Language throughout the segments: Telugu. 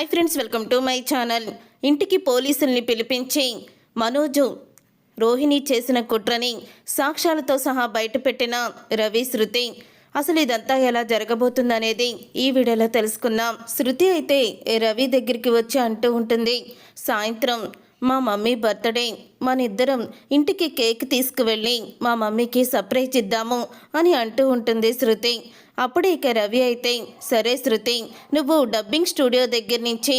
Hi friends welcome to my channel ఇంటికి పోలీసుల్ని పిలిపించి మనోజు రోహిణి చేసిన కుట్రని సాక్ష్యాలతో సహా బయటపెట్టిన రవి శృతి. అసలు ఇదంతా ఎలా జరగబోతుందనేది ఈ వీడియోలో తెలుసుకుందాం. శృతి అయితే రవి దగ్గరికి వచ్చి అంటూ ఉంటుంది సాయంత్రం మా మమ్మీ బర్త్డే మన ఇద్దరం ఇంటికి కేక్ తీసుకువెళ్ళి మా మమ్మీకి సర్ప్రైజ్ ఇద్దాము అని అంటూ ఉంటుంది శృతి. అప్పుడు ఇక రవి అయితే సరే శృతి నువ్వు డబ్బింగ్ స్టూడియో దగ్గర నుంచి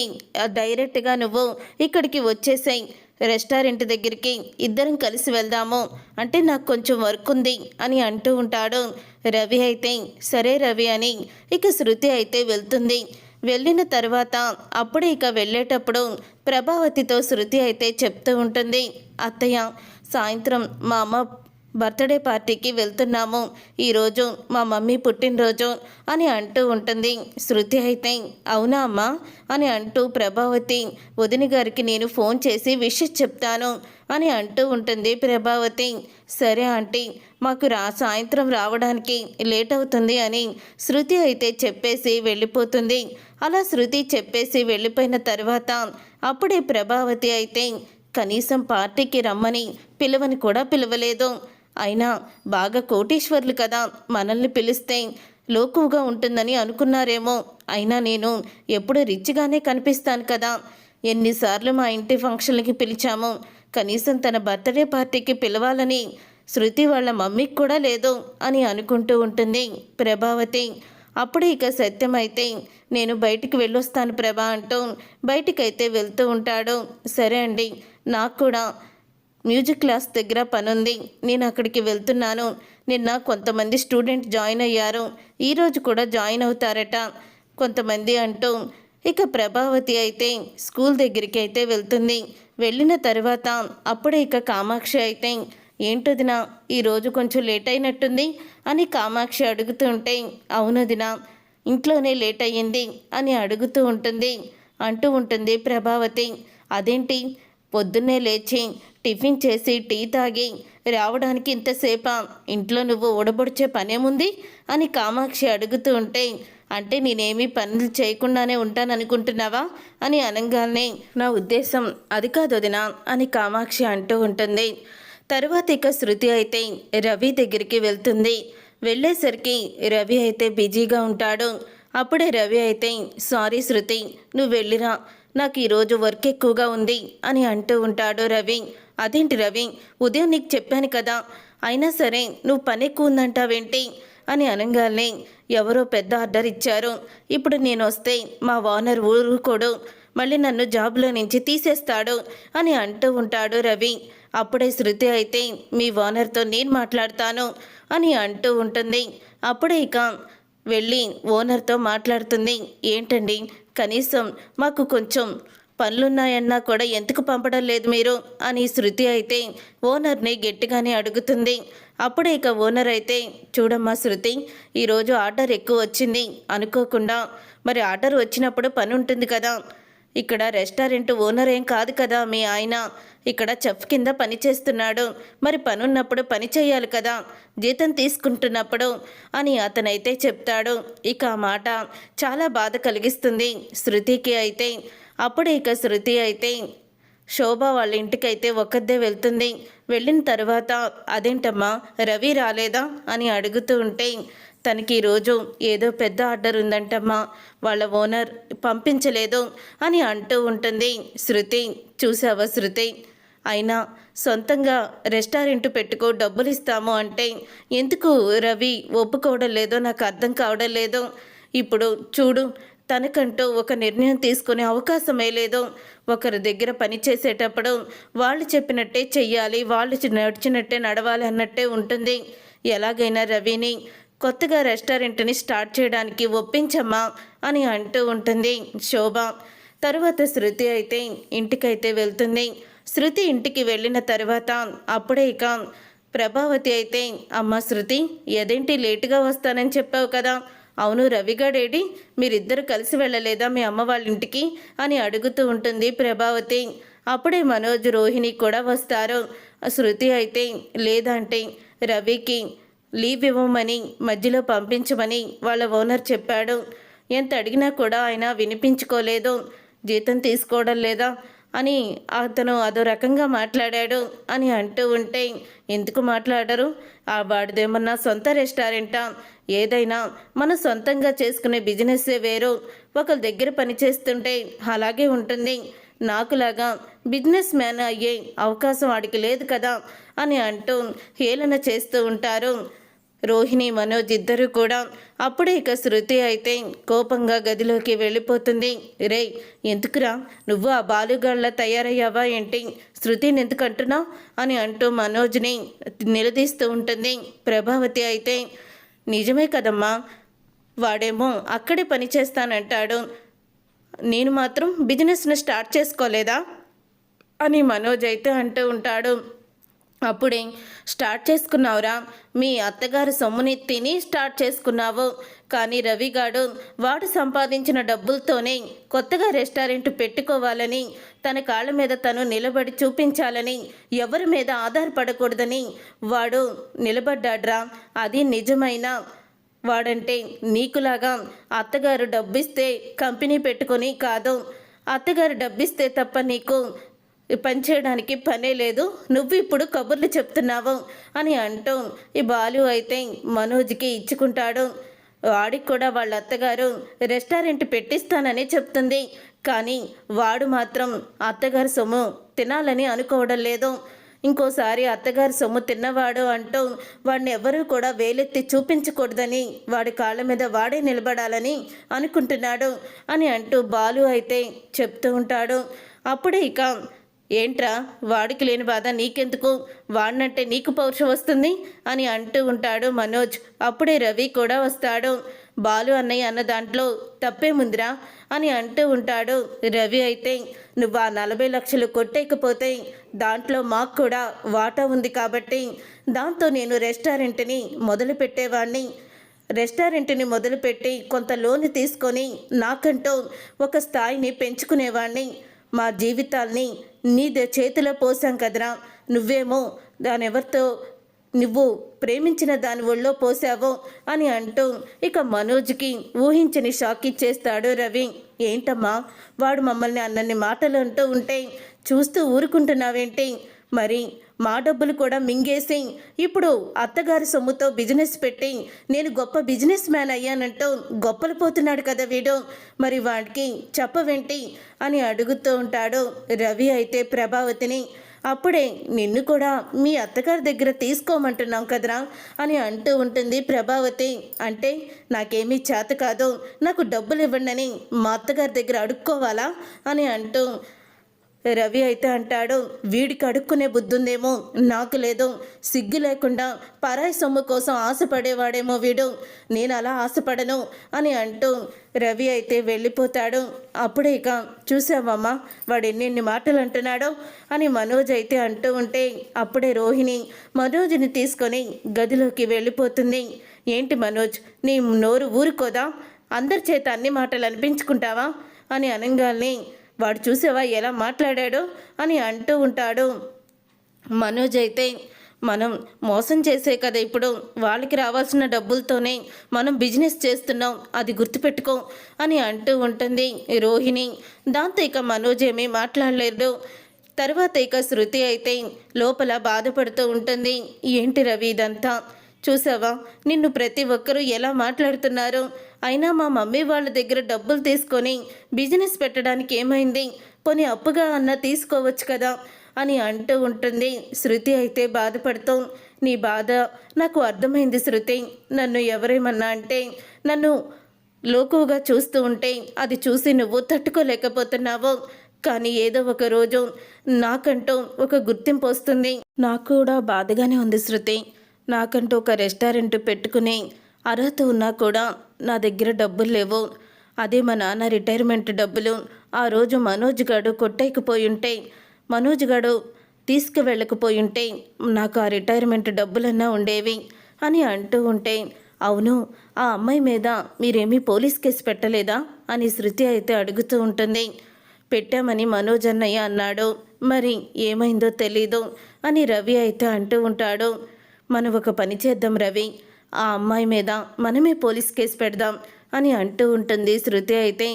డైరెక్ట్గా నువ్వు ఇక్కడికి వచ్చేసాయి రెస్టారెంట్ దగ్గరికి ఇద్దరం కలిసి వెళ్దాము అంటే నాకు కొంచెం వర్క్ ఉంది అని అంటూ ఉంటాడు. రవి అయితే సరే రవి అని ఇక శృతి అయితే వెళ్తుంది. వెళ్ళిన తర్వాత అప్పుడు ఇక వెళ్ళేటప్పుడు ప్రభావతితో శృతి అయితే చెప్తూ ఉంటుంది అత్తయ్య సాయంత్రం మా అమ్మ బర్త్డే పార్టీకి వెళ్తున్నాము. ఈరోజు మా మమ్మీ పుట్టినరోజు అని అంటూ ఉంటుంది. శృతి అయితే అవునా అమ్మా? అని అంటూ ప్రభావతి వదిన గారికి నేను ఫోన్ చేసి విషెస్ చెప్తాను అని అంటూ ఉంటుంది ప్రభావతి. సరే ఆంటీ మాకు రా సాయంత్రం రావడానికి లేట్ అవుతుంది అని శృతి అయితే చెప్పేసి వెళ్ళిపోతుంది. అలా శృతి చెప్పేసి వెళ్ళిపోయిన తర్వాత అప్పుడే ప్రభావతి అయితే కనీసం పార్టీకి రమ్మని పిలవని కూడా పిలవలేదు. అయినా బాగా కోటీశ్వర్లు కదా మనల్ని పిలిస్తే లోకువుగా ఉంటుందని అనుకున్నారేమో. అయినా నేను ఎప్పుడు రిచ్గానే కనిపిస్తాను కదా. ఎన్నిసార్లు మా ఇంటి ఫంక్షన్లకి పిలిచాము. కనీసం తన బర్త్డే పార్టీకి పిలవాలని శృతి వాళ్ళ మమ్మీకి కూడా లేదు అని అనుకుంటూ ఉంటుంది ప్రభావతి. అప్పుడు ఇక సత్యమైతే నేను బయటికి వెళ్ళొస్తాను ప్రభా అంటూ బయటికైతే వెళ్తూ ఉంటాడు. సరే అండి నాకు కూడా మ్యూజిక్ క్లాస్ దగ్గర పనుంది. నేను అక్కడికి వెళ్తున్నాను. నిన్న కొంతమంది స్టూడెంట్ జాయిన్ అయ్యారు. ఈరోజు కూడా జాయిన్ అవుతారట. కొంతమంది అంటూ ఇక ప్రభావతి అయితే స్కూల్ దగ్గరికి అయితే వెళ్తుంది. వెళ్ళిన తర్వాత అప్పుడే ఇక కామాక్షి అయితే ఏంటొదినా ఈరోజు కొంచెం లేట్ అయినట్టుంది అని కామాక్షి అడుగుతుంటే అవునదినా ఇంట్లోనే లేట్ అయ్యింది అని అడుగుతూ ఉంటుంది. అంటూ ఉంటుంది ప్రభావతి అదేంటి? పొద్దున్నే లేచి టిఫిన్ చేసి టీ తాగి రావడానికి ఇంతసేపా? ఇంట్లో నువ్వు ఊడబొడిచే పనేముంది? అని కామాక్షి అడుగుతూ ఉంటే అంటే నేనేమీ పనులు చేయకుండానే ఉంటాననుకుంటున్నావా? అని అనగానే నా ఉద్దేశం అది కాదు వదినా అని కామాక్షి అంటూ ఉంటుంది. తరువాత ఇక శృతి అయితే రవి దగ్గరికి వెళ్తుంది. వెళ్ళేసరికి రవి అయితే బిజీగా ఉంటాడు. అప్పుడే రవి అయితే సారీ శృతి నువ్వు వెళ్ళిరా. నాకు ఈరోజు వర్క్ ఎక్కువగా ఉంది అని అంటూ ఉంటాడు రవి. అదేంటి రవి? ఉదయం నీకు చెప్పాను కదా. అయినా సరే నువ్వు పని ఎక్కువ ఉందంటావేంటి? అని అనగానే ఎవరో పెద్ద ఆర్డర్ ఇచ్చారు. ఇప్పుడు నేను వస్తే మా ఓనర్ ఊరుకోడు. మళ్ళీ నన్ను జాబ్లో నుంచి తీసేస్తాడు అని అంటూ ఉంటాడు రవి. అప్పుడే శృతి అయితే మీ ఓనర్తో నేను మాట్లాడతాను అని అంటూ ఉంటుంది. అప్పుడే ఇక వెళ్ళి ఓనర్తో మాట్లాడుతుంది. ఏంటండి? కనీసం మాకు కొంచెం పనులున్నాయన్నా కూడా ఎందుకు పంపడం లేదు మీరు? అని శృతి అయితే ఓనర్ని గట్టిగానే అడుగుతుంది. అప్పుడే ఇక ఓనర్ అయితే చూడమ్మా శృతి ఈరోజు ఆర్డర్ ఎక్కువ వచ్చింది అనుకోకుండా మరి ఆర్డర్ వచ్చినప్పుడు పని ఉంటుంది కదా ఇక్కడ రెస్టారెంట్ ఓనర్ ఏం కాదు కదా మీ ఆయన. ఇక్కడ చెఫ్ కింద పని చేస్తున్నాడు. మరి పనున్నప్పుడు పని చేయాలి కదా. జీతం తీసుకుంటున్నప్పుడు అని అతనైతే చెప్తాడు. ఇక ఆ మాట చాలా బాధ కలిగిస్తుంది శృతికి అయితే. అప్పుడు ఇక శృతి అయితే శోభ వాళ్ళ ఇంటికైతే ఒక్కదే వెళ్తుంది. వెళ్ళిన తర్వాత అదేంటమ్మా రవి రాలేదా? అని అడుగుతూ ఉంటే తనకి ఈరోజు ఏదో పెద్ద ఆర్డర్ ఉందంటమ్మా. వాళ్ళ ఓనర్ పంపించలేదు అని అంటూ ఉంటుంది. శృతి చూసావా శృతి? అయినా సొంతంగా రెస్టారెంట్ పెట్టుకో డబ్బులు ఇస్తాము అంటే ఎందుకు రవి ఒప్పుకోవడం లేదో నాకు అర్థం కావడం లేదు? ఇప్పుడు చూడు తనకంటూ ఒక నిర్ణయం తీసుకునే అవకాశమే లేదు. ఒకరి దగ్గర పని చేసేటప్పుడు వాళ్ళు చెప్పినట్టే చెయ్యాలి వాళ్ళు నడిచినట్టే నడవాలి అన్నట్టే ఉంటుంది. ఎలాగైనా రవిని కొత్తగా రెస్టారెంట్ని స్టార్ట్ చేయడానికి ఒప్పించమ్మా అని అంటూ ఉంటుంది శోభ. తరువాత శృతి అయితే ఇంటికైతే వెళ్తుంది. శృతి ఇంటికి వెళ్ళిన తర్వాత అప్పుడే ఇక ప్రభావతి అయితే అమ్మ శృతి ఏదేంటి లేటుగా వస్తానని చెప్పావు కదా? అవును రవిగాడేడి మీరిద్దరు కలిసి వెళ్ళలేదా మీ అమ్మ వాళ్ళ ఇంటికి అని అడుగుతూ ఉంటుంది ప్రభావతి. అప్పుడే మనోజ్ రోహిణి కూడా వస్తారు. శృతి అయితే లేదంటే రవికి లీవ్ ఇవ్వమని మధ్యలో పంపించమని వాళ్ళ ఓనర్ చెప్పాడు. ఎంత అడిగినా కూడా ఆయన వినిపించుకోలేదు. జీతం తీసుకోవడం లేదా? అని అతను అదో రకంగా మాట్లాడాడు అని అంటూ ఉంటే ఎందుకు మాట్లాడరు? ఆ వాడిదేమన్నా సొంత రెస్టారెంటా? ఏదైనా మన సొంతంగా చేసుకునే బిజినెస్సే వేరు. ఒకరి దగ్గర పని చేస్తుంటే అలాగే ఉంటుంది. నాకులాగా బిజినెస్ మ్యాన్ అయ్యే అవకాశం వాడికి లేదు కదా అని అంటూ హేళన చేస్తూ ఉంటారు. రోహిణి మనోజ్ ఇద్దరు కూడా అప్పుడే ఇక శృతి అయితే కోపంగా గదిలోకి వెళ్ళిపోతుంది. రే ఎందుకురా? నువ్వు ఆ బాలుగాళ్ళ తయారయ్యావా ఏంటి? శృతిని ఎందుకు అంటున్నావు? అని అంటూ మనోజ్ని నిలదీస్తూ ఉంటుంది. ప్రభావతి అయితే నిజమే కదమ్మా వాడేమో అక్కడే పని చేస్తానంటాడు. నేను మాత్రం బిజినెస్ను స్టార్ట్ చేసుకోలేదా? అని మనోజ్ అయితే అంటూ ఉంటాడు. అప్పుడే స్టార్ట్ చేసుకున్నావురా. మీ అత్తగారు సొమ్ముని తిని స్టార్ట్ చేసుకున్నావు. కానీ రవిగాడు వాడు సంపాదించిన డబ్బులతోనే కొత్తగా రెస్టారెంట్ పెట్టుకోవాలని తన కాళ్ళ మీద తను నిలబడి చూపించాలని ఎవరి మీద ఆధారపడకూడదని వాడు నిలబడ్డాడ్రా. అది నిజమైన వాడంటే నీకులాగా అత్తగారు డబ్బిస్తే కంపెనీ పెట్టుకొని కాదు. అత్తగారు డబ్బిస్తే తప్ప నీకు పనిచేయడానికి పనే లేదు. నువ్వు ఇప్పుడు కబుర్లు చెప్తున్నావు అని అంటూ ఈ బాలు అయితే మనోజ్కి ఇచ్చుకుంటాడు. వాడికి కూడా వాళ్ళ అత్తగారు రెస్టారెంట్ పెట్టిస్తానని చెప్తుంది. కానీ వాడు మాత్రం అత్తగారి సొమ్ము తినాలని అనుకోవడం లేదు. ఇంకోసారి అత్తగారి సొమ్ము తిన్నవాడు అంటూ వాడిని ఎవరూ కూడా వేలెత్తి చూపించకూడదని వాడి కాళ్ళ మీద వాడే నిలబడాలని అనుకుంటున్నాడు అని అంటూ బాలు అయితే చెప్తూ ఉంటాడు. అప్పుడే ఇక ఏంట్రా వాడికి లేని బాధ నీకెందుకు? వాడినంటే నీకు పౌరుషం వస్తుంది? అని అంటూ ఉంటాడు మనోజ్. అప్పుడే రవి కూడా వస్తాడు. బాలు అన్నయ్య అన్న దాంట్లో తప్పేముందిరా? అని అంటూ ఉంటాడు రవి అయితే. నువ్వు ఆ నలభై లక్షలు కొట్టేయకపోతే దాంట్లో మాకు కూడా వాటా ఉంది కాబట్టి దాంతో నేను రెస్టారెంట్ని మొదలు పెట్టేవాడిని రెస్టారెంట్ని మొదలుపెట్టి కొంత లోన్ తీసుకొని నాకంటూ ఒక స్థాయిని పెంచుకునేవాడిని మా జీవితాల్ని నీ ద- చేతిలో పోసాం కదరా. నువ్వేమో దానెవరితో నువ్వు ప్రేమించిన దాని ఒళ్ళో పోసావో అని అంటూ ఇక మనోజ్కి ఊహించని షాక్ ఇచ్చేస్తాడు రవి. ఏంటమ్మా? వాడు మమ్మల్ని అన్నన్ని మాటలు అంటూ ఉంటే చూస్తూ ఊరుకుంటున్నావేంటి? మరి మా డబ్బులు కూడా మింగేసి ఇప్పుడు అత్తగారి సొమ్ముతో బిజినెస్ పెట్టి నేను గొప్ప బిజినెస్ మ్యాన్ అయ్యానంటూ గొప్పలు పోతున్నాడు కదా వీడు. మరి వాడికి చెప్పవేంటి అని అడుగుతూ ఉంటాడు రవి అయితే ప్రభావతిని. అప్పుడే నిన్ను కూడా మీ అత్తగారి దగ్గర తీసుకోమంటున్నాం కదరా అని అంటూ ఉంటుంది ప్రభావతి. అంటే నాకేమీ చేత కాదు నాకు డబ్బులు ఇవ్వండి మా అత్తగారి దగ్గర అడుక్కోవాలా అని అంటూ రవి అయితే అంటాడు వీడికి అడుక్కునే బుద్ధుందేమో నాకు లేదు. సిగ్గు లేకుండా పరాయి సొమ్ము కోసం ఆశపడేవాడేమో వీడు. నేను అలా ఆశపడను అని అంటూ రవి అయితే వెళ్ళిపోతాడు. అప్పుడే ఇక చూసావమ్మా వాడు ఎన్నెన్ని మాటలు అంటున్నాడో అని మనోజ్ అయితే అంటూ ఉంటే అప్పుడే రోహిణి మనోజ్ని తీసుకొని గదిలోకి వెళ్ళిపోతుంది. ఏంటి మనోజ్ నీ నోరు ఊరుకోదా? అందరి చేత అన్ని మాటలు అనిపించుకుంటావా? అని అనగానే వాడు చూసావా ఎలా మాట్లాడాడో అని అంటూ ఉంటాడు. మనోజ్ అయితే మనం మోసం చేసే కదా ఇప్పుడు వాళ్ళకి రావాల్సిన డబ్బులతోనే మనం బిజినెస్ చేస్తున్నాం అది గుర్తుపెట్టుకో అని అంటూ ఉంటుంది రోహిణి. దాంతో ఇక మనోజ్ ఏమీ మాట్లాడలేదు. తర్వాత ఇక శృతి అయితే లోపల బాధపడుతూ ఉంటుంది. ఏంటి రవి ఇదంతా? చూసావా? నిన్ను ప్రతి ఒక్కరూ ఎలా మాట్లాడుతున్నారు? అయినా మా మమ్మీ వాళ్ళ దగ్గర డబ్బులు తీసుకొని బిజినెస్ పెట్టడానికి ఏమైంది? పోనీ అప్పుగా అన్న తీసుకోవచ్చు కదా అని అంటూ ఉంటుంది. శృతి అయితే బాధపడుతూ నీ బాధ నాకు అర్థమైంది శృతి. నన్ను ఎవరేమన్నా అంటే నన్ను లోకువుగా చూస్తూ ఉంటే అది చూసి నువ్వు తట్టుకోలేకపోతున్నావు. కానీ ఏదో ఒక రోజు నాకంటూ ఒక గుర్తింపు వస్తుంది. నాకు కూడా బాధగానే ఉంది శృతి. నాకంటూ ఒక రెస్టారెంట్ పెట్టుకుని అర్హత ఉన్నా కూడా నా దగ్గర డబ్బులు లేవు. అదే మా నాన్న రిటైర్మెంట్ డబ్బులు. ఆ రోజు మనోజ్ గాడు కొట్టేయకపోయి ఉంటే మనోజ్ గాడు తీసుకువెళ్ళకపోయి ఉంటే నాకు ఆ రిటైర్మెంట్ డబ్బులన్నా ఉండేవి అని అంటూ ఉంటే అవును ఆ అమ్మాయి మీద మీరేమీ పోలీస్ కేసు పెట్టలేదా అని శృతి అయితే అడుగుతూ ఉంటుంది. పెట్టామని మనోజ్ అన్నయ్య అన్నాడు. మరి ఏమైందో తెలీదు అని రవి అయితే అంటూ ఉంటాడు. మనం ఒక పని చేద్దాం రవి. ఆ అమ్మాయి మీద మనమే పోలీస్ కేసు పెడదాం అని అంటూ ఉంటుంది శృతి అయితే.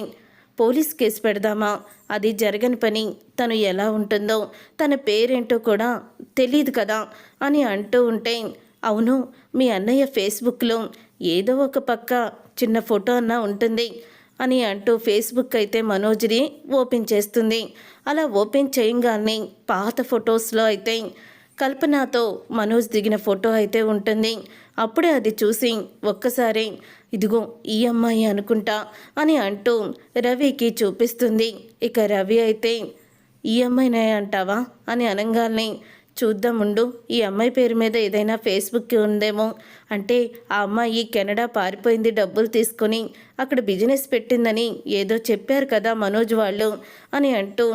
పోలీస్ కేసు పెడదామా? అది జరగని పని. తను ఎలా ఉంటుందో తన పేరేంటో కూడా తెలియదు కదా అని అంటూ ఉంటే అవును మీ అన్నయ్య ఫేస్బుక్లో ఏదో ఒక పక్క చిన్న ఫోటో అన్నా ఉంటుంది అని అంటూ ఫేస్బుక్ అయితే మనోజ్ని ఓపెన్ చేస్తుంది. అలా ఓపెన్ చేయంగానే పాత ఫొటోస్లో అయితే కల్పనతో మనోజ్ దిగిన ఫోటో అయితే ఉంటుంది. అప్పుడే అది చూసి ఒక్కసారి ఇదిగో ఈ అమ్మాయి అనుకుంటా అని అంటూ రవికి చూపిస్తుంది. ఇక రవి అయితే ఈ అమ్మాయినే అంటావా? అని అనగానే చూద్దాం ఉండు ఈ అమ్మాయి పేరు మీద ఏదైనా ఫేస్బుక్ ఉందేమో. అంటే ఆ అమ్మాయి కెనడా పారిపోయింది డబ్బులు తీసుకొని అక్కడ బిజినెస్ పెట్టిందని ఏదో చెప్పారు కదా మనోజ్ వాళ్ళు అని అంటూ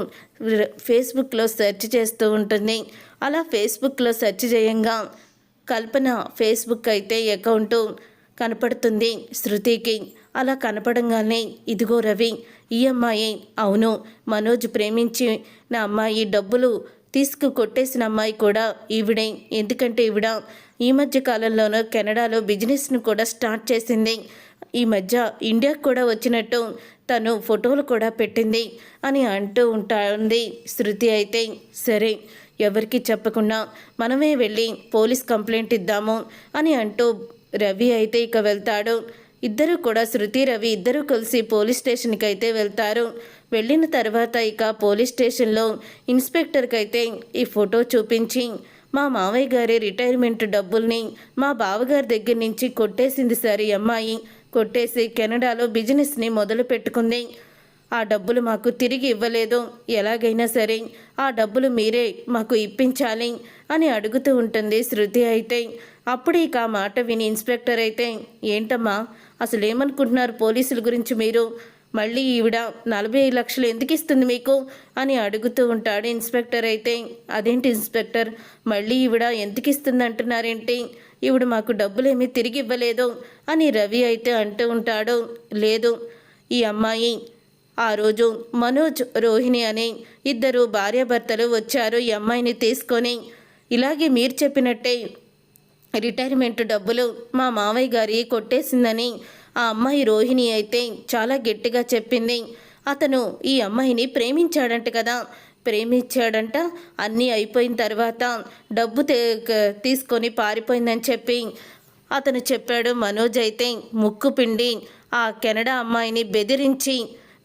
ఫేస్బుక్లో సెర్చ్ చేస్తూ ఉంటుంది. అలా ఫేస్బుక్లో సెర్చ్ చేయంగా. కల్పన ఫేస్బుక్ అయితే అకౌంటు కనపడుతుంది. శృతికి అలా కనపడంగానే ఇదిగో రవి ఈ అమ్మాయి అవును మనోజ్ ప్రేమించి నా అమ్మాయి డబ్బులు తీసుకు కొట్టేసిన అమ్మాయి కూడా ఈవిడే. ఎందుకంటే ఈవిడ ఈ మధ్య కాలంలోనూ కెనడాలో బిజినెస్ను కూడా స్టార్ట్ చేసింది. ఈ మధ్య ఇండియాకు కూడా వచ్చినట్టు తను ఫోటోలు కూడా పెట్టింది అని అంటూ ఉంటుంది శృతి అయితే. సరే ఎవరికి చెప్పకుండా మనమే వెళ్ళి పోలీస్ కంప్లైంట్ ఇద్దాము అని అంటూ రవి అయితే ఇక వెళ్తాడు. ఇద్దరు కూడా శృతి రవి ఇద్దరు కలిసి పోలీస్ స్టేషన్కి అయితే వెళ్తారు. వెళ్ళిన తర్వాత ఇక పోలీస్ స్టేషన్లో ఇన్స్పెక్టర్కి అయితే ఈ ఫోటో చూపించి మా మావయ్య గారి రిటైర్మెంట్ డబ్బుల్ని మా బావగారి దగ్గర నుంచి కొట్టేసింది సార్ ఈ అమ్మాయి. కొట్టేసి కెనడాలో బిజినెస్ని మొదలు పెట్టుకుంది ఆ డబ్బులు మాకు తిరిగి ఇవ్వలేదు. ఎలాగైనా సరే ఆ డబ్బులు మీరే మాకు ఇప్పించాలి అని అడుగుతూ ఉంటుంది శృతి అయితే. అప్పుడు ఇక ఆ మాట విని ఇన్స్పెక్టర్ అయితే ఏంటమ్మా అసలు ఏమనుకుంటున్నారు పోలీసుల గురించి మీరు? మళ్ళీ ఈవిడ నలభై ఐదు లక్షలు ఎందుకు ఇస్తుంది మీకు? అని అడుగుతూ ఉంటాడు ఇన్స్పెక్టర్ అయితే. అదేంటి ఇన్స్పెక్టర్ మళ్ళీ ఈవిడ ఎందుకు ఇస్తుంది అంటున్నారేంటి? ఈవిడ మాకు డబ్బులేమీ తిరిగి ఇవ్వలేదు అని రవి అయితే అంటూ ఉంటాడు. లేదు ఈ అమ్మాయి ఆ రోజు మనోజ్ రోహిణి అనే ఇద్దరు భార్యాభర్తలు వచ్చారు ఈ అమ్మాయిని తీసుకొని. ఇలాగే మీరు చెప్పినట్టే రిటైర్మెంట్ డబ్బులు మా మావయ్య గారి కొట్టేసిందని ఆ అమ్మాయి రోహిణి అయితే చాలా గట్టిగా చెప్పింది. అతను ఈ అమ్మాయిని ప్రేమించాడంట కదా. ప్రేమించాడంట అన్నీ అయిపోయిన తర్వాత డబ్బు తీసుకొని పారిపోయిందని చెప్పి అతను చెప్పాడు. మనోజ్ అయితే ముక్కు పిండి ఆ కెనడా అమ్మాయిని బెదిరించి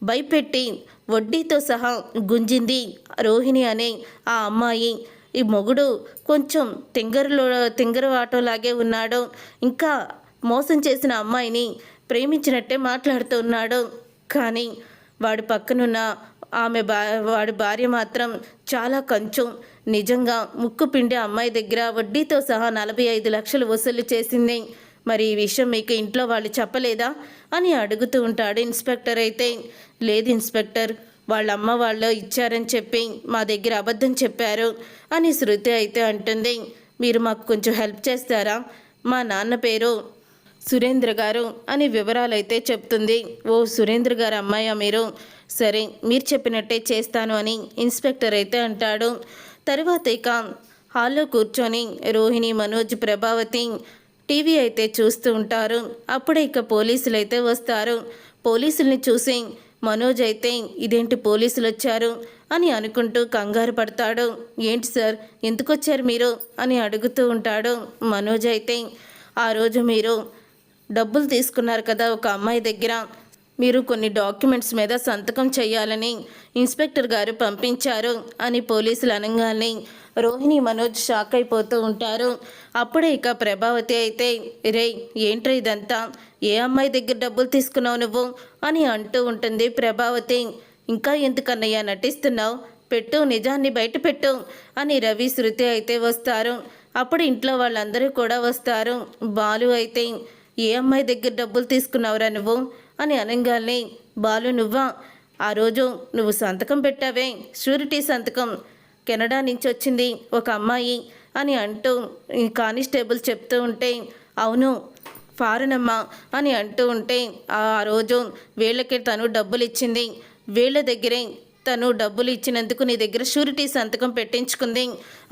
భయపెట్టి వడ్డీతో సహా గుంజింది రోహిణి అనే ఆ అమ్మాయి. ఈ మొగుడు కొంచెం తింగరలో తింగర ఉన్నాడు. ఇంకా మోసం చేసిన అమ్మాయిని ప్రేమించినట్టే మాట్లాడుతున్నాడు కానీ వాడి పక్కనున్న ఆమె బా వాడి భార్య మాత్రం చాలా కొంచెం. నిజంగా ముక్కు పిండి అమ్మాయి దగ్గర వడ్డీతో సహా నలభై ఐదు లక్షలు వసూలు చేసింది. మరి ఈ విషయం మీకు ఇంట్లో వాళ్ళు చెప్పలేదా? అని అడుగుతూ ఉంటాడు ఇన్స్పెక్టర్ అయితే. లేదు ఇన్స్పెక్టర్ వాళ్ళ అమ్మ వాళ్ళు ఇచ్చారని చెప్పి మా దగ్గర అబద్ధం చెప్పారు అని శృతి అయితే అంటుంది. మీరు మాకు కొంచెం హెల్ప్ చేస్తారా? మా నాన్న పేరు సురేంద్ర గారు అని వివరాలైతే చెప్తుంది. ఓ సురేంద్ర గారు అమ్మాయి మీరు? సరే మీరు చెప్పినట్టే చేస్తాను అని ఇన్స్పెక్టర్ అయితే అంటాడు. తర్వాత ఇక హాల్లో కూర్చొని రోహిణి మనోజ్ ప్రభావతి టీవీ అయితే చూస్తూ ఉంటారు. అప్పుడే ఇక పోలీసులు అయితే వస్తారు. పోలీసుల్ని చూసి మనోజ్ అయితే ఇదేంటి పోలీసులు వచ్చారు అని అనుకుంటూ కంగారు పడతాడు. ఏంటి సార్ ఎందుకు వచ్చారు మీరు? అని అడుగుతూ ఉంటాడు మనోజ్ అయితే. ఆ రోజు మీరు డబ్బులు తీసుకున్నారు కదా ఒక అమ్మాయి దగ్గర. మీరు కొన్ని డాక్యుమెంట్స్ మీద సంతకం చేయాలని ఇన్స్పెక్టర్ గారు పంపించారు అని పోలీసులు అనగానే రోహిణి మనోజ్ షాక్ అయిపోతూ ఉంటారు. అప్పుడే ఇక ప్రభావతి అయితే రే ఏంట్రా ఇదంతా? ఏ అమ్మాయి దగ్గర డబ్బులు తీసుకున్నావు నువ్వు? అని అంటూ ఉంటుంది ప్రభావతి. ఇంకా ఎందుకన్నయ్యా నటిస్తున్నావు? పెట్టు నిజాన్ని బయట పెట్టు అని రవి శృతి అయితే వస్తారు. అప్పుడు ఇంట్లో వాళ్ళందరూ కూడా వస్తారు. బాలు అయితే ఏ అమ్మాయి దగ్గర డబ్బులు తీసుకున్నావురా నువ్వు? అని అనగానే బాలు నువ్వా? ఆ రోజు నువ్వు సంతకం పెట్టావే షూరిటీ సంతకం. కెనడా నుంచి వచ్చింది ఒక అమ్మాయి అని అంటూ ఈ కానిస్టేబుల్ చెప్తూ ఉంటే అవును ఫారెన్ అమ్మా అని అంటూ ఉంటే ఆ రోజు వీళ్ళకి తను డబ్బులు ఇచ్చింది. వీళ్ళ దగ్గరే తను డబ్బులు ఇచ్చినందుకు నీ దగ్గర షూరిటీ సంతకం పెట్టించుకుంది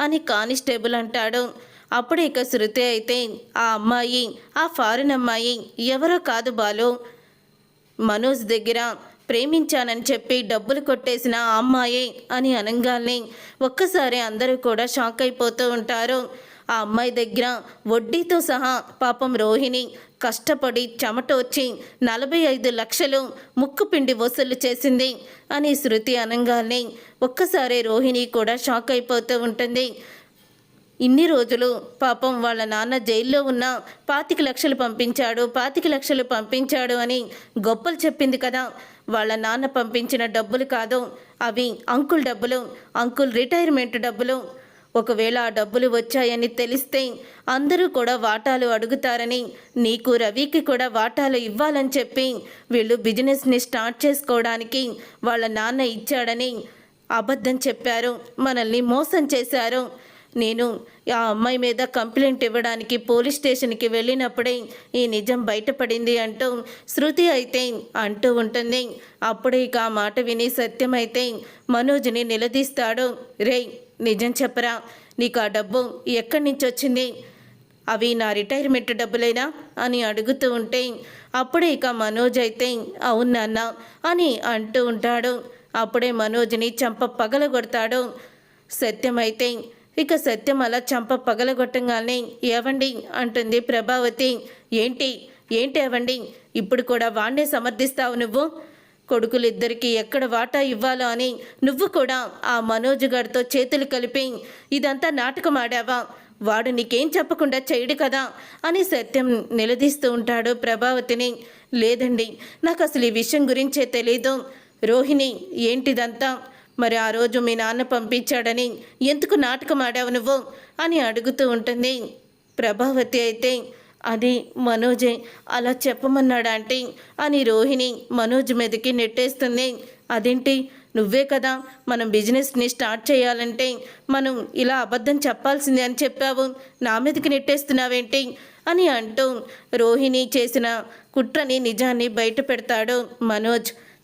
అని కానిస్టేబుల్ అంటాడు. అప్పుడు ఇక శృతి అయితే ఆ అమ్మాయి ఆ ఫారిన్ అమ్మాయి ఎవరో కాదు బాలు. మనోజ్ దగ్గర ప్రేమించానని చెప్పి డబ్బులు కొట్టేసిన ఆ అమ్మాయే అని అనగానే ఒక్కసారి అందరూ కూడా షాక్ అయిపోతూ ఉంటారు. ఆ అమ్మాయి దగ్గర వడ్డీతో సహా పాపం రోహిణి కష్టపడి చెమటోర్చి నలభై ఐదు లక్షలు ముక్కు పిండి వసూలు చేసింది అని శృతి అనగానే ఒక్కసారి రోహిణి కూడా షాక్ అయిపోతూ ఉంటుంది. ఇన్ని రోజులు పాపం వాళ్ళ నాన్న జైల్లో ఉన్న పాతిక లక్షలు పంపించాడు పాతిక లక్షలు పంపించాడు అని గొప్పలు చెప్పింది కదా. వాళ్ళ నాన్న పంపించిన డబ్బులు కాదు అవి అంకుల్ డబ్బులు అంకుల్ రిటైర్మెంట్ డబ్బులు. ఒకవేళ ఆ డబ్బులు వచ్చాయని తెలిస్తే అందరూ కూడా వాటాలు అడుగుతారని నీకు రవికి కూడా వాటాలు ఇవ్వాలని చెప్పి వీళ్ళు బిజినెస్ని స్టార్ట్ చేసుకోవడానికి వాళ్ళ నాన్న ఇచ్చాడని అబద్ధం చెప్పారు మనల్ని మోసం చేశారు. నేను ఆ అమ్మాయి మీద కంప్లైంట్ ఇవ్వడానికి పోలీస్ స్టేషన్కి వెళ్ళినప్పుడే ఈ నిజం బయటపడింది అంటూ శృతి అయితే అంటూ ఉంటుంది. అప్పుడు ఇక ఆ మాట విని సత్యమైతే మనోజ్ని నిలదీస్తాడు. రేయ్ నిజం చెప్పరా? నీకు ఆ డబ్బు ఎక్కడి నుంచి వచ్చింది? అవి నా రిటైర్మెంట్ డబ్బులేనా? అని అడుగుతూ ఉంటే అప్పుడే ఇక మనోజ్ అయితే అవును అని అంటూ ఉంటాడు. అప్పుడే మనోజ్ని చంప పగలగొడతాడు. సత్యమైతే ఇక సత్యం అలా చంప పగలగొట్టంగానే ఏవండి? అంటుంది ప్రభావతి. ఏంటి? ఏంటి ఏవండి? ఇప్పుడు కూడా వాణ్ణే సమర్థిస్తావు నువ్వు? కొడుకులిద్దరికీ ఎక్కడ వాటా ఇవ్వాలో అని నువ్వు కూడా ఆ మనోజ్ గారితో చేతులు కలిపి ఇదంతా నాటకం ఆడావా? వాడు నీకేం చెప్పకుండా చేయడు కదా? అని సత్యం నిలదీస్తూ ఉంటాడు ప్రభావతిని. లేదండి నాకు అసలు ఈ విషయం గురించే తెలీదు. రోహిణి ఏంటిదంతా? మరి ఆ రోజు మీ నాన్న పంపించాడని ఎందుకు నాటకం ఆడావు నువ్వు? అని అడుగుతూ ఉంటుంది. ప్రభావతి అయితే అది మనోజే అలా చెప్పమన్నాడా అంటే అని రోహిణి మనోజ్ మీదకి నెట్టేస్తుంది. అదేంటి? నువ్వే కదా మనం బిజినెస్ని స్టార్ట్ చేయాలంటే మనం ఇలా అబద్ధం చెప్పాల్సిందే అని చెప్పావు. నా మీదకి నెట్టేస్తున్నావేంటి? అని అంటూ రోహిణి చేసిన కుట్రని నిజాన్ని బయట పెడతాడు మనోజ్.